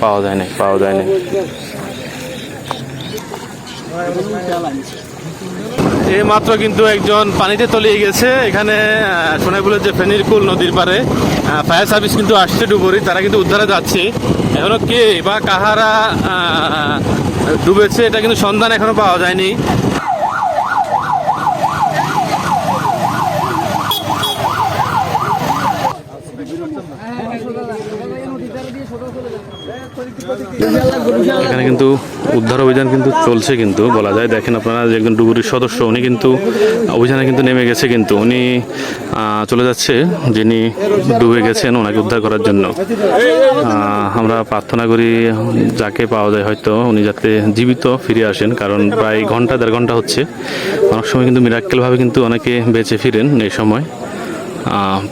পাওয়া যায় না পাওয়া যায় না এই মাত্র কিন্তু একজন পানিতে তলিয়ে গেছে। এখানে আহ, সোনাইপুরের যে ফেনীরকুল নদীর পারে ফায়ার সার্ভিস কিন্তু আসছে ডুবুরি তারা কিন্তু উদ্ধারে যাচ্ছে। এখনও কে বা কাহারা ডুবেছে এটা কিন্তু সন্ধান এখনও পাওয়া যায়নি। এখানে কিন্তু উদ্ধার অভিযান কিন্তু চলছে কিন্তু, বলা যায়। দেখেন আপনারা যে একজন ডুবুরির সদস্য, উনি কিন্তু অভিযানে কিন্তু নেমে গেছে কিন্তু। উনি চলে যাচ্ছে, যিনি ডুবে গেছেন ওনাকে উদ্ধার করার জন্য। আমরা প্রার্থনা করি, যাকে পাওয়া যায় হয়তো উনি যাতে জীবিত ফিরে আসেন, কারণ প্রায় ঘণ্টা, দেড় ঘণ্টা হচ্ছে। অনেক সময় কিন্তু মিরাক্কেলভাবে কিন্তু অনেকে বেঁচে ফিরেন এই সময়।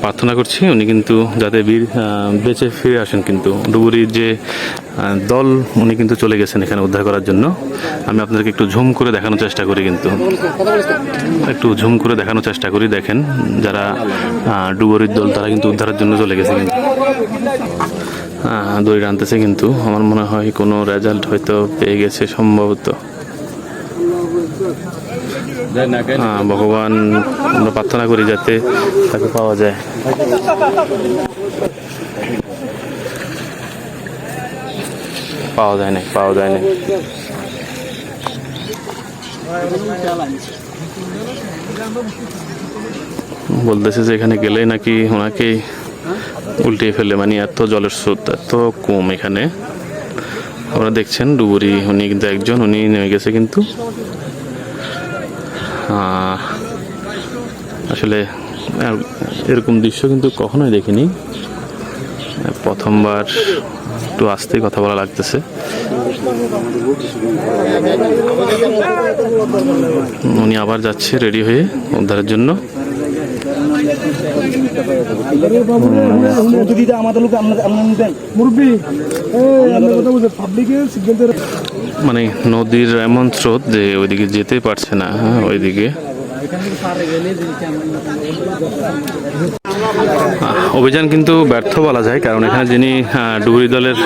প্রার্থনা করছি। উনি কিন্তু যাতে বীর বেঁচে ফিরে আসেন কিন্তু। ডুবুরির যে দল, উনি কিন্তু চলে গেছেন এখানে উদ্ধার করার জন্য। আমি আপনাদেরকে একটু ঝুম করে দেখানোর চেষ্টা করি কিন্তু। একটু ঝুম করে দেখানোর চেষ্টা করি, দেখেন। যারা ডুবুরির দল, তারা কিন্তু উদ্ধারের জন্য চলে গেছে কিন্তু। দড়ি টানতেছে কিন্তু। আমার মনে হয় কোনো রেজাল্ট হয়তো পেয়ে গেছে সম্ভবত। ভগবান আমরা প্রার্থনা করি যাতে তাকে পাওয়া যায়। পাওয়া যায় না পাওয়া যায় না বলতেছে যে এখানে গেলেই নাকি ওনাকে উল্টিয়ে ফেলে মানে এত জলের স্রোত, এত কম এখানে। আপনারা দেখছেন, ডুবুরি, উনি কিন্তু একজন, উনি নেমে গেছে কিন্তু। আসলে এরকম দৃশ্য কিন্তু কখনোই দেখিনি। প্রথমবার একটু আস্তেই কথা বলা লাগতেছে। উনি আবার যাচ্ছে রেডি হয়ে উদ্ধারের জন্য। আমাদের লোক আপনার মুরব্বী কথা বলছে পাবলিকের সিগন্যাল মানে নদীর এমন স্রোত যে ওইদিকে যেতে পারছে না হ্যাঁ ওইদিকে। অভিযান কিন্তু ব্যর্থ বলা যায়, কারণ এখানে যিনি ডুবুরি দলের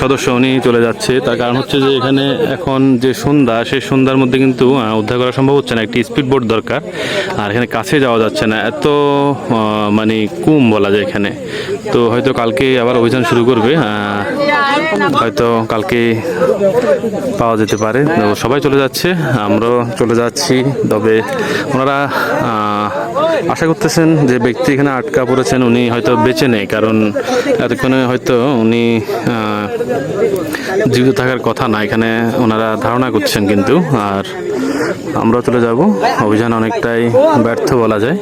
সদস্য উনি চলে যাচ্ছে। তার কারণ হচ্ছে যে এখানে এখন যে সন্ধ্যা, সেই সন্ধ্যার মধ্যে কিন্তু উদ্ধার করা সম্ভব হচ্ছে না। একটি স্পিড বোট দরকার, আর এখানে কাছে যাওয়া যাচ্ছে না। এত মানে কুম বলা যায় এখানে। তো হয়তো কালকে আবার অভিযান শুরু করবে হয়তো কালকে পাওয়া যেতে পারে। সবাই চলে যাচ্ছে, আমরাও চলে যাচ্ছি। তবে ওনারা আশা করতেছেন যে ব্যক্তি এখানে আটকা পড়েছেন, উনি হয়তো বেঁচে নেই, কারণ এতক্ষণে হয়তো উনি জীবিত থাকার কথা না, এখানে ওনারা ধারণা করছেন কিন্তু। আর আমরা চলে যাব, অভিযান অনেকটাই ব্যর্থ বলা যায়।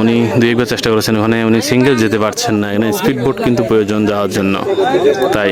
উনি দুই একবার চেষ্টা করেছেন, ওখানে উনি সিঙ্গেল যেতে পারছেন না, এখানে স্পিড বোট কিন্তু প্রয়োজন যাওয়ার জন্য, তাই।